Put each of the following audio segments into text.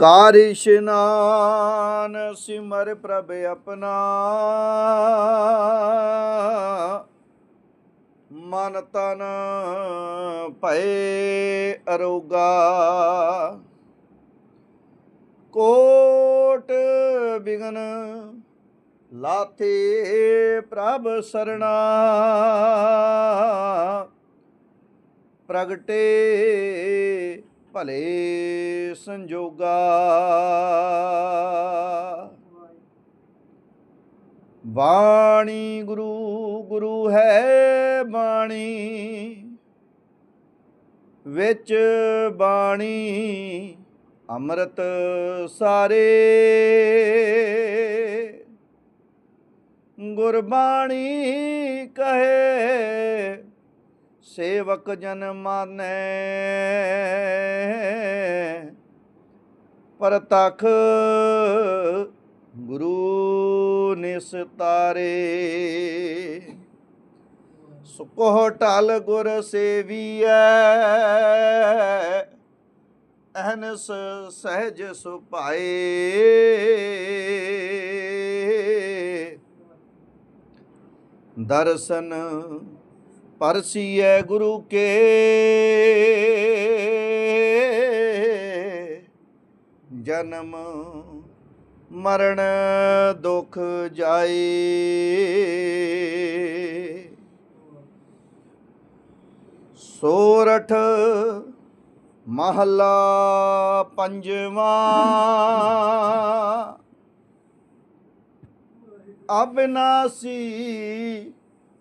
ਕਾਰ ਇਸ਼ਨਾਨ ਸਿਮਰ ਪ੍ਰਭ ਆਪਣਾ। ਮਨ ਤਨ ਭਏ ਅਰੋਗਾ। ਕੋਟ ਬਿਗਨ ਲਾਥੇ ਪ੍ਰਭ ਸਰਣਾ। ਪ੍ਰਗਟੇ ਭਲੇ ਸੰਜੋਗਾ। ਬਾਣੀ ਗੁਰੂ ਗੁਰੂ ਹੈ ਬਾਣੀ ਵਿੱਚ ਬਾਣੀ ਅੰਮ੍ਰਿਤ ਸਾਰੇ। ਗੁਰਬਾਣੀ ਕਹੇ ਸੇਵਕ ਜਨ ਮਾਨੈ। ਪਰਤਖ ਗੁਰੂ ਨਿਸਤਾਰੇ ਸੁਕੋ ਟਲ ਗੁਰ ਸੇਵੀਐ। ਅਹਨਸ ਸਹਿਜ ਸੁਭਾਏ। ਦਰਸ਼ਨ ਪਰਸੀਐ ਗੁਰੂ ਕੇ। ਜਨਮ ਮਰਨ ਦੁਖ ਜਾਏ। ਸੋਰਠ ਮਹਲਾ ਪੰਜਵਾਂ। ਅਬਨਾਸੀ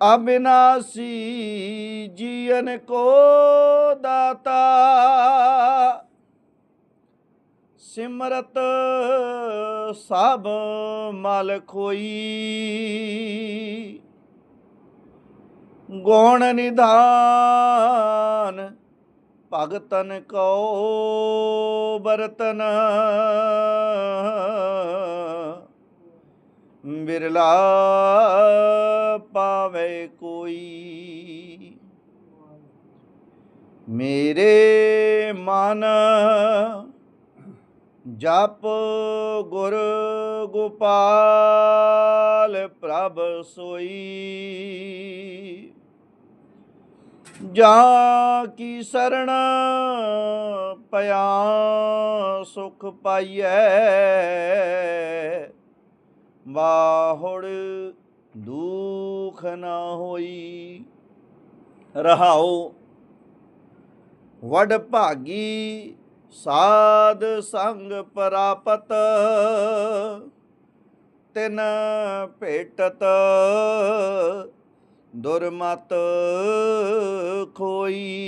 ਅਬਿਨਾਸੀ ਜੀਵਨ ਕੋ ਦਾਤਾ। ਸਿਮਰਤ ਸਭ ਮਲ ਖੋਈ। ਗੁਣ ਨਿਧਾਨ ਭਗਤਨ ਕੋ ਬਰਤਨ ਬਿਰਲਾ ਪਾਵੇ ਕੋਈ। ਮੇਰੇ ਮਨ ਜਪ ਗੁਰ ਗੋਪਾਲ ਪ੍ਰਭ ਸੋਈ। ਜਾਂ ਕੀ ਸਰਣ ਪਿਆ ਸੁਖ ਪਾਈਐ। ਦੂ ਦੁਖ ਨਾ ਹੋਈ। ਰਹਾਉ ਵਡ ਭਾਗੀ ਸਾਧ ਸੰਗ ਪ੍ਰਾਪਤ। ਤਿਨ ਭੇਟਤ ਦੁਰਮਤ ਖੋਈ।